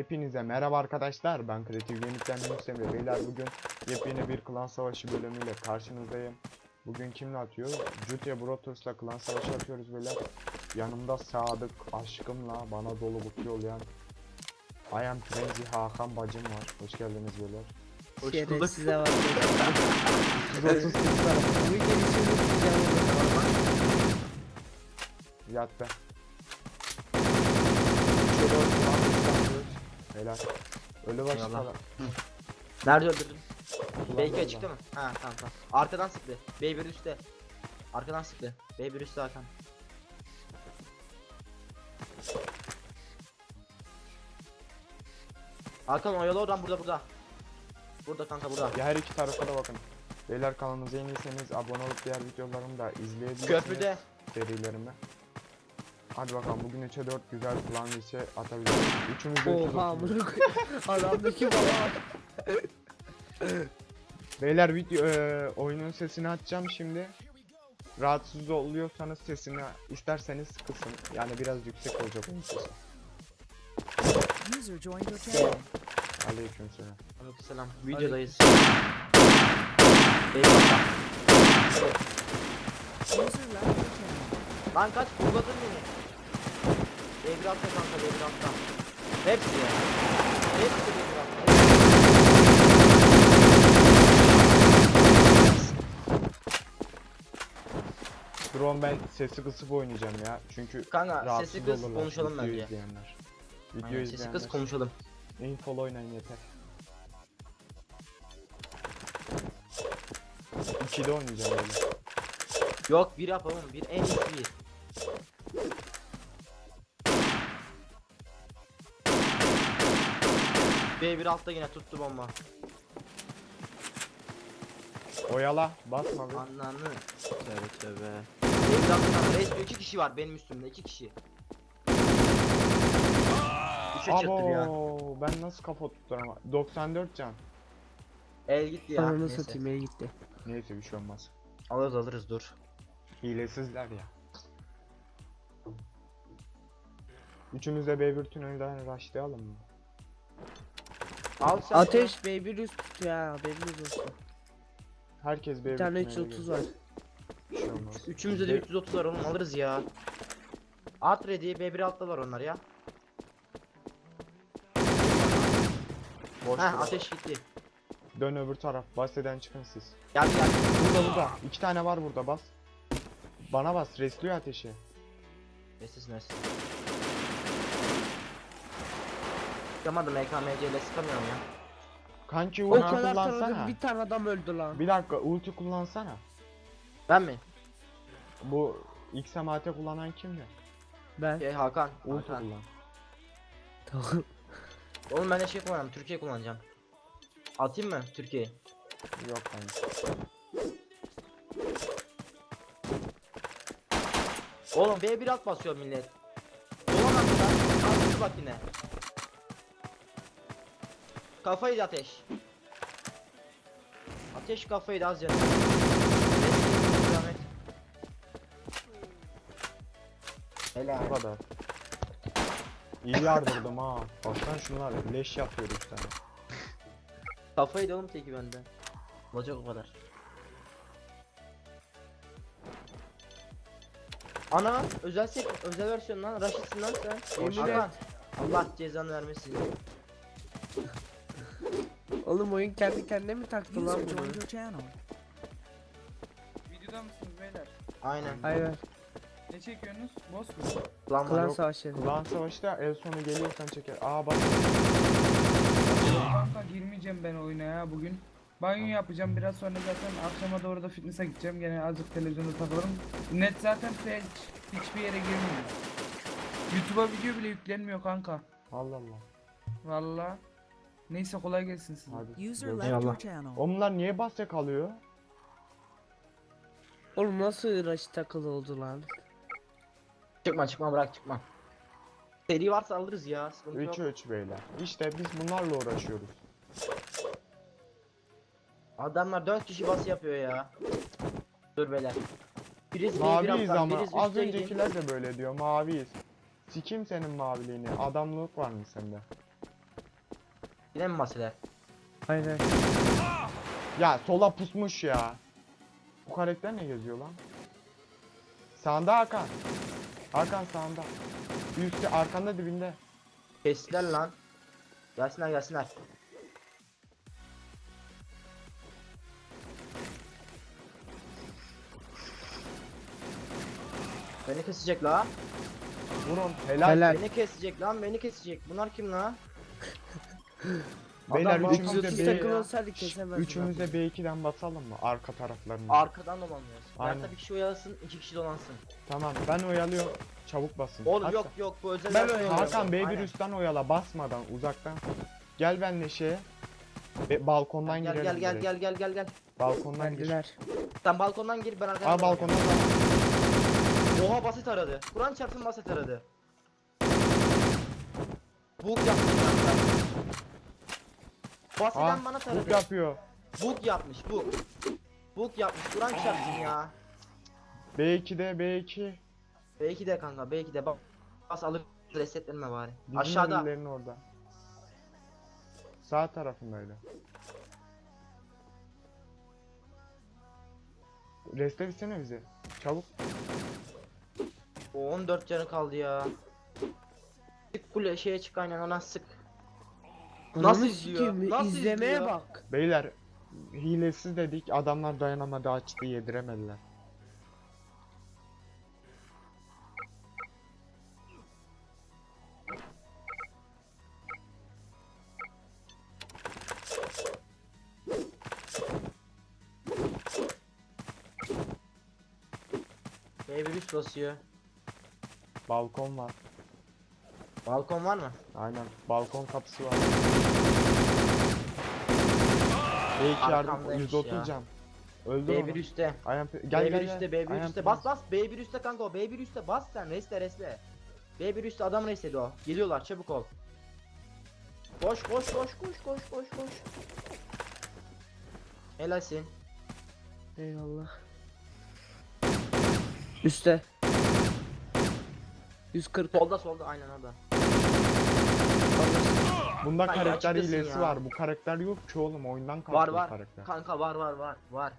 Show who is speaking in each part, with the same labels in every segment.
Speaker 1: Hepinize merhaba arkadaşlar. Ben Kreatif Gaming'den Yunus Emre. Beyler bugün yepyeni bir klan savaşı bölümüyle karşınızdayım. Bugün kimle atıyoruz? Jutya Brothers'la klan savaşı atıyoruz beyler. Yanımda Sadık aşkımla bana dolu mutlu yollayan I am Frenzy Hakan bacım var. Hoş geldiniz beyler.
Speaker 2: Hoş bulduk.
Speaker 3: size var.
Speaker 1: 130 kızlar.
Speaker 3: Bu gelişi
Speaker 1: Beyler. Ölü başı
Speaker 2: Eyvallah.
Speaker 1: falan.
Speaker 2: Nerede öldürdün?
Speaker 1: Ulan
Speaker 2: B2
Speaker 1: valla.
Speaker 2: açıkta mı? Ha tamam tamam. Arkadan sıktı. B1 üstte. Arkadan sıktı. B1 üstte Hakan. Hakan oyalı oradan burada burada. Burada kanka burada.
Speaker 1: Ya her iki tarafa da bakın. Beyler kanalımıza yeniyseniz abone olup diğer videolarımı da izleyebilirsiniz.
Speaker 2: Köprüde.
Speaker 1: serilerimi. Hadi bakalım bugün 3'e 4 güzel plan lise atabiliriz. Üçümüz de
Speaker 3: Oha
Speaker 1: 330.
Speaker 3: amına koyayım. Adamdaki baba.
Speaker 1: Beyler video eee, oyunun sesini açacağım şimdi. Rahatsız oluyorsanız sesini isterseniz kısın. Yani biraz yüksek olacak oyun sesi.
Speaker 4: User joined your channel.
Speaker 1: Aleykümselam.
Speaker 2: Aleykümselam. Videodayız. Eyvallah.
Speaker 4: User left.
Speaker 2: Lan kaç kulladın beni. B1 altta kanka B1 altta. Hepsi ya. Hepsi B1 altta.
Speaker 1: Drone ben sesi kısıp oynayacağım ya. Çünkü
Speaker 2: Kanka
Speaker 1: rahatsız
Speaker 2: sesi kız
Speaker 1: olurlar
Speaker 2: konuşalım
Speaker 1: video
Speaker 2: bence.
Speaker 1: izleyenler. Video
Speaker 2: Aynen, sesi
Speaker 1: izleyenler.
Speaker 2: kız konuşalım.
Speaker 1: Info oynayın yeter. 2'de oynayacağım böyle.
Speaker 2: Yok bir yapalım bir en iyisi bir. B1 altta yine tuttu bomba.
Speaker 1: Oyala basma bir.
Speaker 2: Ananı. Tövbe tövbe. B1 altta reis iki kişi var benim üstümde iki kişi. Üçe çıktım ya.
Speaker 1: Abo ben nasıl kafa tutturam ama 94 can.
Speaker 2: El gitti ya.
Speaker 3: Ananı
Speaker 2: Neyse.
Speaker 3: satayım el gitti.
Speaker 1: Neyse bir şey olmaz.
Speaker 2: Alırız alırız dur.
Speaker 1: Hilesizler ya. Üçümüz de B1 tünelden rushlayalım mı?
Speaker 2: Al sen.
Speaker 3: Ateş B1 üst tut ya. B1 olsun.
Speaker 1: Herkes B1
Speaker 3: Bir tane
Speaker 1: tünele
Speaker 3: 330
Speaker 1: gir.
Speaker 3: var.
Speaker 1: Bir şey olmaz.
Speaker 2: Üçümüzde de 330 var oğlum alırız ya. At ready B1 alttalar onlar ya.
Speaker 1: Boş
Speaker 2: Heh ateş gitti.
Speaker 1: Dön öbür taraf. Baseden çıkın siz.
Speaker 2: Gel gel.
Speaker 1: Burada burada. İki tane var burada bas. Bana bas. Resliyor ateşi.
Speaker 2: Nesiz nesiz. Çıkamadım EKMC ile sıkamıyorum ya.
Speaker 1: Kanki
Speaker 3: O
Speaker 1: ulti
Speaker 3: kadar
Speaker 1: kullansana.
Speaker 3: bir tane adam öldü lan.
Speaker 1: Bir dakika ulti kullansana.
Speaker 2: Ben mi?
Speaker 1: Bu XMAT kullanan kimdi?
Speaker 3: Ben.
Speaker 2: Şey Hakan.
Speaker 1: Ulti
Speaker 2: Hakan.
Speaker 1: kullan.
Speaker 3: Tamam.
Speaker 2: Oğlum ben de şey kullanacağım. Türkiye kullanacağım. Atayım mı Türkiye?
Speaker 1: Yok kanki.
Speaker 2: Oğlum B1 alt basıyor millet. Dolan attılar. Attı bak yine. Kafayı da ateş. Ateş kafayı da az canım. Helal.
Speaker 1: Bu kadar. İyi yardırdım ha. Baksana şunlar leş yapıyor üç tane.
Speaker 2: Kafayı da oğlum teki benden. Olacak o kadar. Ana özel sek özel versiyon lan Raşitsin lan sen. Hakan, Allah cezanı vermesin.
Speaker 3: Oğlum oyun kendi kendine mi taktı lan bunu?
Speaker 5: Videoda mısınız beyler?
Speaker 2: Aynen.
Speaker 3: Hayır.
Speaker 5: Ne çekiyorsunuz? Boss mu?
Speaker 2: Lan
Speaker 3: Klan
Speaker 2: yok.
Speaker 3: savaşları.
Speaker 1: Klan savaşta el sonu geliyorsan çeker. Aa bak.
Speaker 5: Kanka girmeyeceğim ben oyuna ya bugün. Banyo yapacağım biraz sonra zaten akşama doğru da fitness'a gideceğim. Gene azıcık televizyonda takılırım. Net zaten hiç, hiçbir yere girmiyor. YouTube'a video bile yüklenmiyor kanka.
Speaker 1: Allah Allah.
Speaker 5: Valla. Neyse kolay gelsin size.
Speaker 1: Hadi.
Speaker 4: User
Speaker 1: görüşürüz.
Speaker 4: left your
Speaker 2: Eyvallah.
Speaker 4: channel.
Speaker 1: Onlar niye bahse kalıyor?
Speaker 3: Oğlum nasıl rush takılı oldu lan?
Speaker 2: Çıkma çıkma bırak çıkma. Seri varsa alırız ya. Sıkıntı yok.
Speaker 1: 3'e 3 beyler. İşte biz bunlarla uğraşıyoruz.
Speaker 2: Adamlar 4 kişi bas yapıyor ya. Dur beyler. Biriz B1
Speaker 1: Maviyiz
Speaker 2: atlar,
Speaker 1: ama
Speaker 2: biriz
Speaker 1: az öncekiler de böyle diyor maviyiz. Sikim senin maviliğini. Adamlık var mı sende?
Speaker 2: Yine mi maseler?
Speaker 3: Aynen.
Speaker 1: Ya sola pusmuş ya. Bu karakter ne geziyor lan? Sağında Hakan. Hakan sağında. Üstte arkanda dibinde.
Speaker 2: Kestiler lan. Gelsinler gelsinler. Beni kesecek la.
Speaker 1: Vurun. Helal.
Speaker 3: Helal.
Speaker 2: Beni kesecek lan beni kesecek. Bunlar kim la?
Speaker 1: Beyler
Speaker 2: Adam
Speaker 1: üçümüz de
Speaker 2: balkon
Speaker 3: 330
Speaker 1: B,
Speaker 2: kesiyor
Speaker 3: takım
Speaker 2: ya.
Speaker 3: olsaydı kesemezdi.
Speaker 1: üçümüz de B2'den basalım mı? Arka taraflarına.
Speaker 2: Arkadan dolanıyoruz.
Speaker 1: Aynen.
Speaker 2: Aynen. bir kişi oyalasın, iki kişi dolansın.
Speaker 1: Tamam ben oyalıyorum. Çabuk basın.
Speaker 2: Oğlum
Speaker 1: Hatta-
Speaker 2: yok yok bu özel
Speaker 3: Ben oyalıyorum.
Speaker 1: Hakan B1
Speaker 2: Aynen.
Speaker 1: üstten oyala basmadan uzaktan. Gel benle şeye. Be- balkondan
Speaker 2: Gel
Speaker 1: girelim.
Speaker 2: gel gel
Speaker 1: direkt.
Speaker 2: gel gel gel gel.
Speaker 1: Balkondan gir.
Speaker 3: Geldiler.
Speaker 2: Sen balkondan gir ben arkadan.
Speaker 1: Aa
Speaker 2: dolanıyorum.
Speaker 1: balkondan da.
Speaker 2: Oha basit aradı. Kur'an çarpsın basit aradı. Bug kanka. Basitten
Speaker 1: Aa
Speaker 2: bana
Speaker 1: buk
Speaker 2: taradı.
Speaker 1: yapıyor.
Speaker 2: Bug yapmış bug. Bug yapmış Kur'an çarpsın ya.
Speaker 1: B2'de B2.
Speaker 2: Belki de kanka belki de bak. Bas alıp resetlenme bari.
Speaker 1: Bizim
Speaker 2: Aşağıda.
Speaker 1: evlerin orada. Sağ tarafındaydı. Reste bitsene bizi. Çabuk.
Speaker 2: O 14 canı kaldı ya. Çık kule şeye çık aynen ona sık. Nasıl
Speaker 3: Ananı
Speaker 2: izliyor?
Speaker 3: sikeyim,
Speaker 2: Nasıl
Speaker 3: İzlemeye
Speaker 2: izliyor?
Speaker 3: bak.
Speaker 1: Beyler hilesiz dedik adamlar dayanamadı açtı yediremediler.
Speaker 2: B1 üst basıyor.
Speaker 1: Balkon var.
Speaker 2: Balkon var mı?
Speaker 1: Aynen. Balkon kapısı var. B2 yardım
Speaker 2: Arkamdaymış
Speaker 1: 130
Speaker 2: ya.
Speaker 1: can. Öldü
Speaker 2: B1
Speaker 1: onu.
Speaker 2: üstte.
Speaker 1: Aynen. pe- Gel
Speaker 2: B1
Speaker 1: gel
Speaker 2: üstte,
Speaker 1: gel.
Speaker 2: B1
Speaker 1: Aynen
Speaker 2: üstte. Bas bas B1 üstte kanka o. B1 üstte bas sen. Resle resle. B1 üstte adam resledi o. Geliyorlar çabuk ol. Koş koş koş koş koş koş koş. Helalsin.
Speaker 3: Eyvallah. Üste. 140.
Speaker 2: Solda solda aynen orada.
Speaker 1: Bunda
Speaker 2: Ay,
Speaker 1: karakter
Speaker 2: açıkçası
Speaker 1: hilesi
Speaker 2: ya.
Speaker 1: var. Bu karakter yok ki oğlum. Oyundan kalktı
Speaker 2: Var
Speaker 1: bu
Speaker 2: var.
Speaker 1: karakter.
Speaker 2: Kanka var var var var.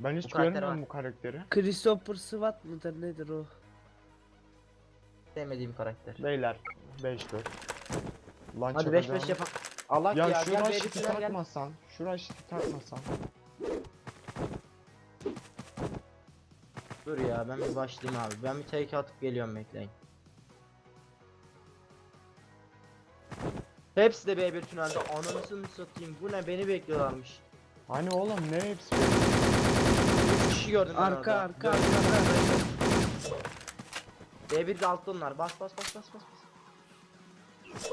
Speaker 1: Ben hiç
Speaker 2: Bu karakter var.
Speaker 1: bu karakteri.
Speaker 3: Christopher Swat mıdır nedir o?
Speaker 2: Sevmediğim karakter.
Speaker 1: Beyler 5 4. Lan
Speaker 2: Hadi 5
Speaker 1: çakacağım.
Speaker 2: 5 yapalım. Allah
Speaker 1: Ya,
Speaker 2: ya,
Speaker 1: şu
Speaker 2: gel B1
Speaker 1: raşiti
Speaker 2: üstüne gel.
Speaker 1: takmasan, şu raşiti takmasan.
Speaker 2: Dur ya ben bir başlayayım abi. Ben bir take atıp geliyorum bekleyin. Hepsi de B1 tünelde. Ananısını satayım. Bu ne beni bekliyorlarmış.
Speaker 1: Hani oğlum ne hepsi?
Speaker 2: 3 kişi gördüm ben
Speaker 3: Arka
Speaker 2: orada.
Speaker 3: arka arka.
Speaker 2: B1 de altta onlar. Bas bas bas bas bas. bas.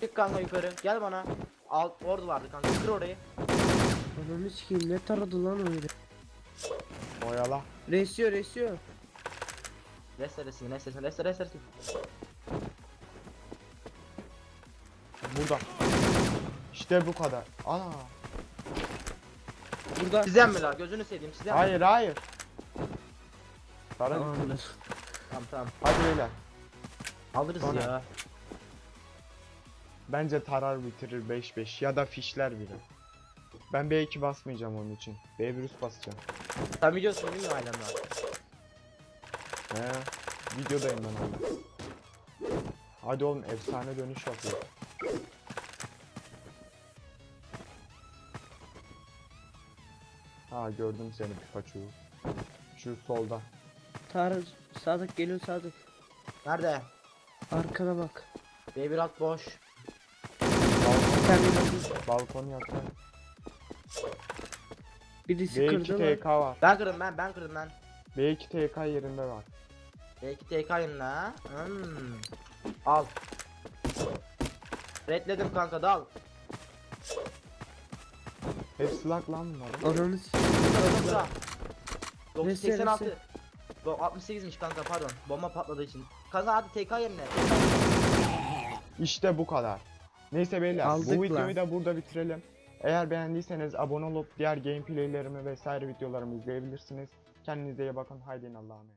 Speaker 2: Çık kanka yukarı. Gel bana. Alt orada vardı kanka. Kır orayı.
Speaker 3: Ananı sikeyim ne taradı lan öyle.
Speaker 1: Oyala.
Speaker 3: Resiyor resiyor.
Speaker 2: Restlesin, restlesin, restlesin, restlesin.
Speaker 1: Burada. İşte bu kadar. Ana.
Speaker 3: Burada.
Speaker 2: Sizden mi la? Gözünü seveyim sizden mi?
Speaker 1: Hayır hayır. Para
Speaker 3: Tamamdır.
Speaker 2: Tamam tamam.
Speaker 1: Hadi beyler.
Speaker 2: Alırız
Speaker 1: Sonra.
Speaker 2: ya.
Speaker 1: Bence tarar bitirir 5-5 ya da fişler bile. Ben B2 basmayacağım onun için. B1 üst basacağım.
Speaker 2: Sen biliyorsun değil mi ailemden?
Speaker 1: He. Videodayım ben hala. Hadi oğlum efsane dönüş yapıyor. Ha gördüm seni Pikachu. Şu solda.
Speaker 3: Tarık Sadık geliyor Sadık.
Speaker 2: Nerede?
Speaker 3: Arkana bak.
Speaker 2: B1 alt boş.
Speaker 1: Balkon,
Speaker 3: Sen de bakın.
Speaker 1: balkon yakın.
Speaker 3: Birisi
Speaker 1: B2
Speaker 3: kırdı lan.
Speaker 1: TK var.
Speaker 2: Ben kırdım ben, ben kırdım ben.
Speaker 1: B2 TK yerinde var.
Speaker 2: Belki TK yanına. Hmm. Al. Redledim kanka dal.
Speaker 1: Hepsi lak lan bunlar.
Speaker 3: Ananı sikeyim.
Speaker 2: Bura bura.
Speaker 3: Neyse,
Speaker 2: 986. Do 68'miş kanka pardon. Bomba patladığı için. Kanka hadi TK yerine.
Speaker 1: İşte bu kadar. Neyse beyler
Speaker 3: Aldık
Speaker 1: bu videoyu
Speaker 3: lan.
Speaker 1: da burada bitirelim. Eğer beğendiyseniz abone olup diğer gameplaylerimi vesaire videolarımı izleyebilirsiniz. Kendinize iyi bakın. Haydi Allah'a emanet.